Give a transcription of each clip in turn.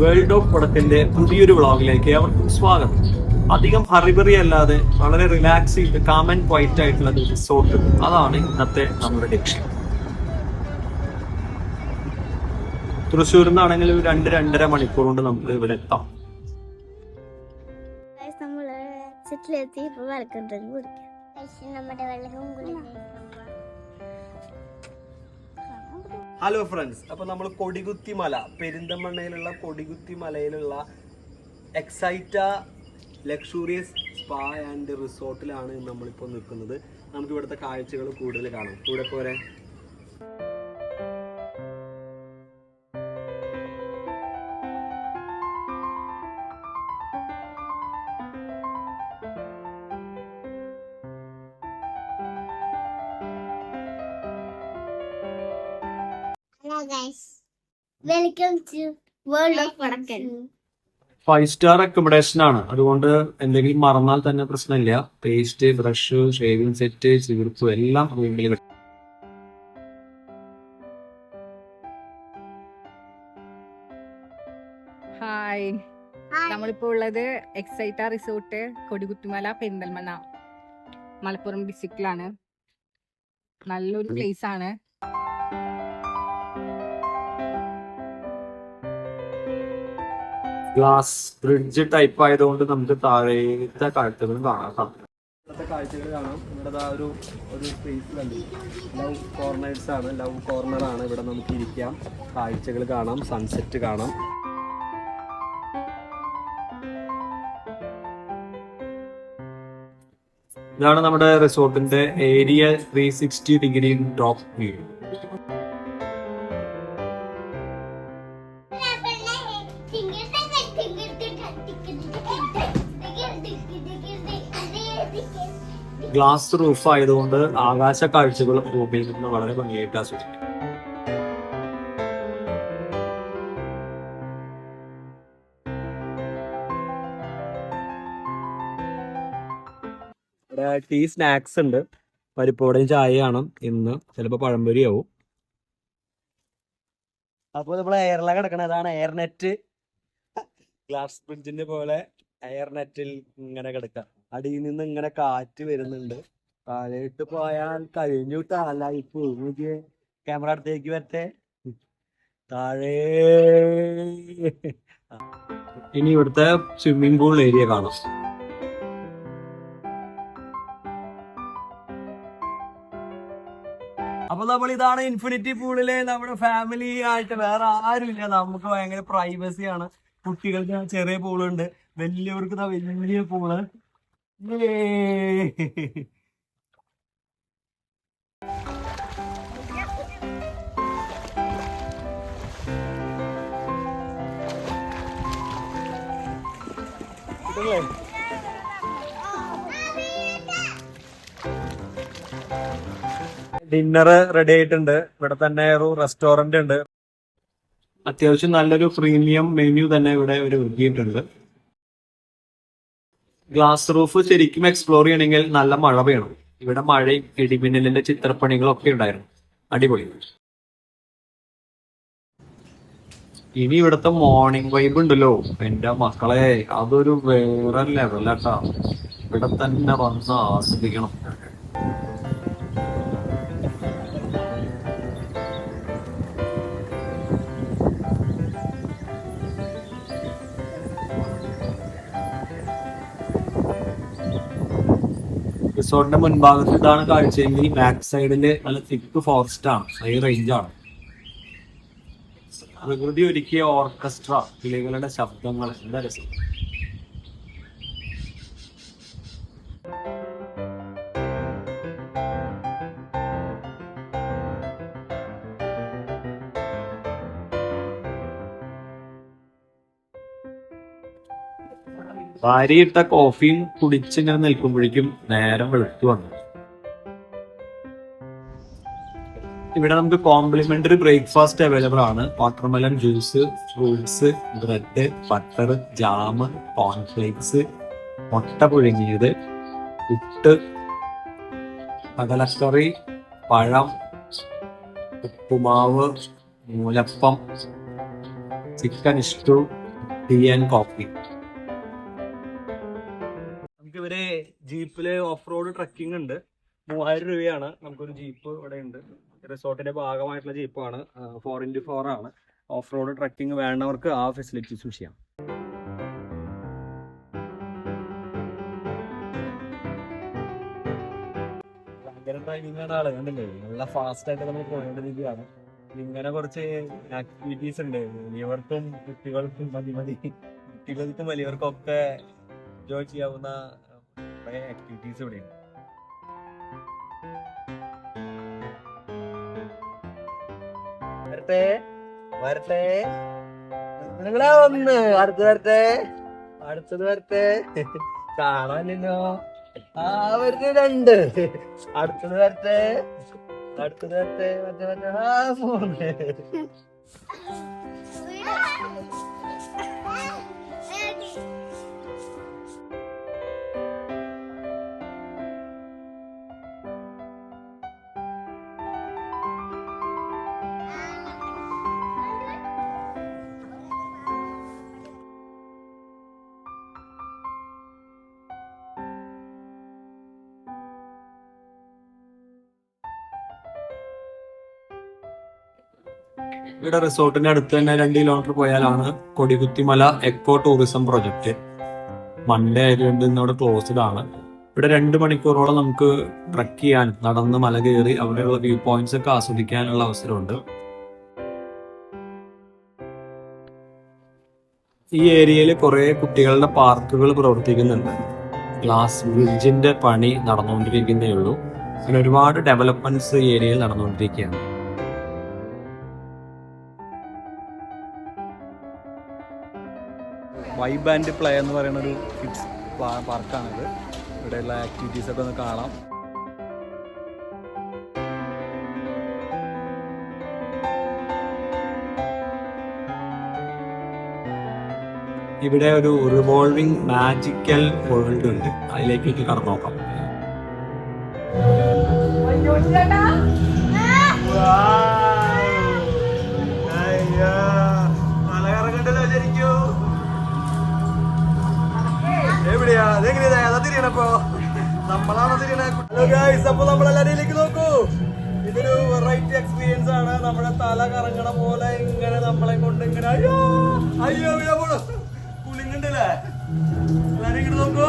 World of പടത്തിന്റെ പുതിയൊരു വ്ളോഗിലേക്ക് അവർക്കും സ്വാഗതം. അധികം ഹറിബറി അല്ലാതെ വളരെ റിലാക്സ് ചെയ്ത് കാം ആൻഡ് ക്വൈറ്റ് ആയിട്ടുള്ള ഒരു റിസോർട്ട് അതാണ് ഇന്നത്തെ നമ്മുടെ ലക്ഷ്യം. തൃശ്ശൂരിൽ നിന്നാണെങ്കിൽ ഒരു രണ്ട് രണ്ടര മണിക്കൂർ കൊണ്ട് നമുക്ക് ഇവിടെ എത്താം. നമ്മൾ സെറ്റിലെത്തി കുടിക്കാം. നമ്മുടെ വെള്ളം ഹലോ ഫ്രണ്ട്സ് അപ്പൊ നമ്മൾ കൊടികുത്തി മല പെരിന്തമണ്ണയിലുള്ള കൊടികുത്തി മലയിലുള്ള എക്സൈറ്റ ലക്ഷൂറിയസ് സ്പാ ആൻഡ് റിസോർട്ടിലാണ് നമ്മളിപ്പോൾ നിൽക്കുന്നത്. നമുക്ക് ഇവിടുത്തെ കാഴ്ചകൾ കൂടുതൽ കാണാം. കൂടെ പോരെ. ഫൈവ് സ്റ്റാർ അക്കോമഡേഷൻ ആണ്. അതുകൊണ്ട് എന്തെങ്കിലും മറന്നാൽ തന്നെ പ്രശ്നമില്ല. പേസ്റ്റ് ബ്രഷ് ഷേവിംഗ് സെറ്റ് ചീർപ്പ് എല്ലാം റൂമിൽ കിട്ടും. ഹായ് നമ്മളിപ്പോ ഉള്ളത് എക്സൈറ്റ റിസോർട്ട് കൊടികുത്തുമല പെരിന്തൽമണ്ണ. മലപ്പുറം ഡിസ്ട്രിക്റ്റിലാണ് നല്ലൊരു പ്ലേസ് ആണ്. ഗ്ലാസ് ബ്രിഡ്ജ് ടൈപ്പ് ആയതുകൊണ്ട് നമുക്ക് താഴത്തെ കാഴ്ചകളും കാണാം ഇവിടുത്തെ കാഴ്ചകൾ കാണാം. ഇവിടെ ഒരു ഒരു സ്പേസിലുണ്ട് ലവ് കോർണേഴ്സ് ആണ്. ലവ് കോർണർ ആണ് ഇവിടെ നമുക്ക് ഇരിക്കാം. കാഴ്ചകൾ കാണാം. സൺസെറ്റ് കാണാം. ഇതാണ് നമ്മുടെ റിസോർട്ടിന്റെ area three sixty degree drop view glass roof ആയതുകൊണ്ട് ആകാശ കാഴ്ചകൾ ഭൂമിയിൽ നിന്ന് വളരെ ഭംഗിയായിട്ട് ആസ്വദിക്കും. ഇവിടെ ടീ സ്നാക്സ് ഉണ്ട്. പരിപ്പോടെയും ചായയാണ്. ഇന്ന് ചിലപ്പോൾ പഴംപൊരി ആവും അപ്പോൾ നമ്മൾ എയർലാ കിടക്കണം. അതാണ് എയർനെറ്റ് ഗ്ലാസ് ബ്രിഡ്ജിന്റെ പോലെ എയർനെറ്റിൽ ഇങ്ങനെ കിടക്കുക അടിയിൽ നിന്ന് ഇങ്ങനെ കാറ്റ് വരുന്നുണ്ട്. താഴേട്ട് പോയാൽ കഴിഞ്ഞു. ലൈഫ് നോക്കിയേ ക്യാമറ അടുത്തേക്ക് വരട്ടെ. താഴേ. ഇനി ഇവിടുത്തെ സ്വിമ്മിംഗ് പൂൾ ഏരിയ കാണാം. അപ്പൊ നമ്മൾ ഇതാണ് ഇൻഫിനിറ്റി പൂളിലെ നമ്മുടെ ഫാമിലി ആയിട്ട് വേറെ ഇല്ല നമുക്ക് ഭയങ്കര പ്രൈവസി ആണ്. കുട്ടികൾക്ക് ചെറിയ പൂളുണ്ട് വലിയവർക്ക് വലിയ പൂൾ? ഡിന്നർ റെഡി ആയിട്ടുണ്ട്. ഇവിടെ തന്നെ ഒരു റെസ്റ്റോറന്റ് ഉണ്ട്. അത്യാവശ്യം നല്ലൊരു പ്രീമിയം മെനു തന്നെ ഇവിടെ ഒരു ഒരുക്കിയിട്ടുണ്ട്. ഗ്ലാസ് റൂഫ് ശരിക്കും എക്സ്പ്ലോർ ചെയ്യണമെങ്കിൽ നല്ല മഴ വേണം. ഇവിടെ മഴയും ഇടിമിന്നലിന്റെ ചിത്രപ്പണികളും ഒക്കെ ഉണ്ടായിരുന്നു. അടിപൊളി. ഇനി ഇവിടുത്തെ മോർണിംഗ് വൈബ് ഉണ്ടല്ലോ. എന്റെ മക്കളെ അതൊരു വേറെ ലെവലാട്ടാ ഇവിടെ തന്നെ വന്ന് ആസ്വദിക്കണം. റിസോർട്ടിന്റെ മുൻഭാഗത്ത് ഇതാണ് കാഴ്ചയെങ്കിൽ ബാക്ക് സൈഡിൽ നല്ല തിക്ക് ഫോറസ്റ്റ് ആണ്. ഹൈ റേഞ്ച് ആണ്. പ്രകൃതി ഒരുക്കിയ ഓർക്കസ്ട്ര കിളികളുടെ ശബ്ദങ്ങൾ. എന്താ രസം? ഭാര്യയിട്ട കോഫിയും കുടിച്ചിങ്ങനെ നിൽക്കുമ്പോഴേക്കും നേരം വെളുത്തു വന്നു. ഇവിടെ നമുക്ക് കോംപ്ലിമെന്ററി ബ്രേക്ക്ഫാസ്റ്റ് അവൈലബിൾ ആണ്. Watermelon juice fruits bread butter jam cornflakes മുട്ട പുഴുങ്ങിയത് പുട്ട് കടലക്കറി പഴം ഉപ്പുമാവ് മൂലപ്പം ചിക്കൻ ഇഷ്ടു ടീ ആൻഡ് കോഫി ജീപ്പിൽ ഓഫ് റോഡ് ട്രക്കിംഗ് ഉണ്ട്. മൂവായിരം രൂപയാണ്. നമുക്കൊരു ജീപ്പ് ഇവിടെ ഉണ്ട്. റിസോർട്ടിന്റെ ഭാഗമായിട്ടുള്ള ജീപ്പാണ്. ഫോർ ഇന്റു ഫോർ ആണ്. ഓഫ് റോഡ് ട്രക്കിംഗ് വേണ്ടവർക്ക് ആ ഫെസിലിറ്റീസും ചെയ്യാം. ഭയങ്കര ഡ്രൈവിംഗ് ആണ് ആൾ. കണ്ടില്ലേ? നല്ല ഫാസ്റ്റ് ആയിട്ട് നമ്മൾ പോയിക്കൊണ്ടിരിക്കുകയാണ്. ഇങ്ങനെ കുറച്ച് ആക്ടിവിറ്റീസ് ഉണ്ട്. വലിയവർക്കും കുട്ടികൾക്കും മതി മതി. കുട്ടികൾക്കും വലിയവർക്കും ഒക്കെ എൻജോയ് ചെയ്യാവുന്ന കുറെ ആക്ടിവിറ്റീസ് ഇവിടെയുണ്ട് വരട്ടെ വരട്ടെ. നിങ്ങളാ ഒന്ന് അടുത്ത് വരട്ടെ. അടുത്തത് വരട്ടെ. കാണാനില്ലോ ആ വരുന്ന രണ്ട്. അടുത്തത് വരട്ടെ. അടുത്തത് വരട്ടെ. മറ്റേ മറ്റേ ആ പോണേ ഇവിടെ റിസോർട്ടിന്റെ അടുത്ത് തന്നെ രണ്ട് കിലോമീറ്റർ പോയാലാണ് Kodikuthimala eco tourism project Monday ആയതുകൊണ്ട് ഇന്നോട് ക്ലോസ്ഡ് ആണ്. ഇവിടെ രണ്ട് മണിക്കൂറോളം നമുക്ക് ട്രക്ക് ചെയ്യാൻ നടന്ന് മല കയറി അവിടെയുള്ള വ്യൂ പോയിന്റ്സ് ഒക്കെ ആസ്വദിക്കാനുള്ള അവസരമുണ്ട്. ഈ ഏരിയയിൽ കുറെ കുട്ടികളുടെ പാർക്കുകൾ പ്രവർത്തിക്കുന്നുണ്ട്. ഗ്ലാസ് ബ്രിഡ്ജിന്റെ പണി നടന്നുകൊണ്ടിരിക്കുന്നേ ഉള്ളൂ. അങ്ങനെ ഒരുപാട് ഡെവലപ്മെന്റ്സ് ഈ ഏരിയയിൽ നടന്നുകൊണ്ടിരിക്കുകയാണ്. വൈബ് ബാൻഡ് പ്ലേ എന്ന് പറയുന്ന ഒരു കിഡ്സ് പാർക്കാണിത് ഇവിടെയുള്ള ആക്ടിവിറ്റീസ് ഒക്കെ ഒന്ന് കാണാം. ഇവിടെ ഒരു റിവോൾവിംഗ് മാജിക്കൽ വേൾഡ് ഉണ്ട്. അതിലേക്ക് കടന്നു നോക്കാം. എവിടെയാ? അതെങ്ങനെയാ അതാ തിരിയണപ്പോ നമ്മളാണോ തിരിയണ? ഹലോ ഗൈസ് അപ്പൊ നമ്മളെല്ലാരിലേക്ക് നോക്കൂ. ഇതൊരു വെറൈറ്റി എക്സ്പീരിയൻസ് ആണ്. നമ്മുടെ തല കറങ്ങണ പോലെ ഇങ്ങനെ നമ്മളെ കൊണ്ട് ഇങ്ങനെ അയ്യോ അയ്യോ അയ്യോ കുളിങ്ങണ്ടല്ലേ എല്ലാരും ഇങ്ങോട്ട് നോക്കൂ.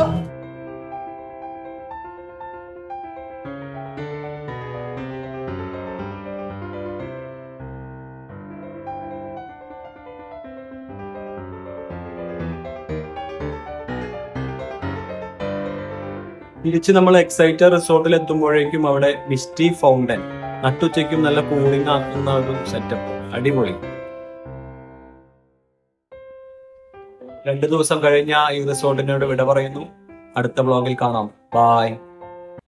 തിരിച്ച് നമ്മൾ എക്സൈറ്റർ റിസോർട്ടിൽ എത്തുമ്പോഴേക്കും അവിടെ മിസ്റ്റി ഫൗണ്ടൻ നട്ടുച്ചയ്ക്കും നല്ല കൂളിംഗ് ആക്കുന്ന ഒരു സെറ്റപ്പ് അടിപൊളി. രണ്ടു ദിവസം കഴിഞ്ഞ ഈ റിസോർട്ടിനോട് വിട പറയുന്നു. അടുത്ത ബ്ലോഗിൽ കാണാം. ബായ്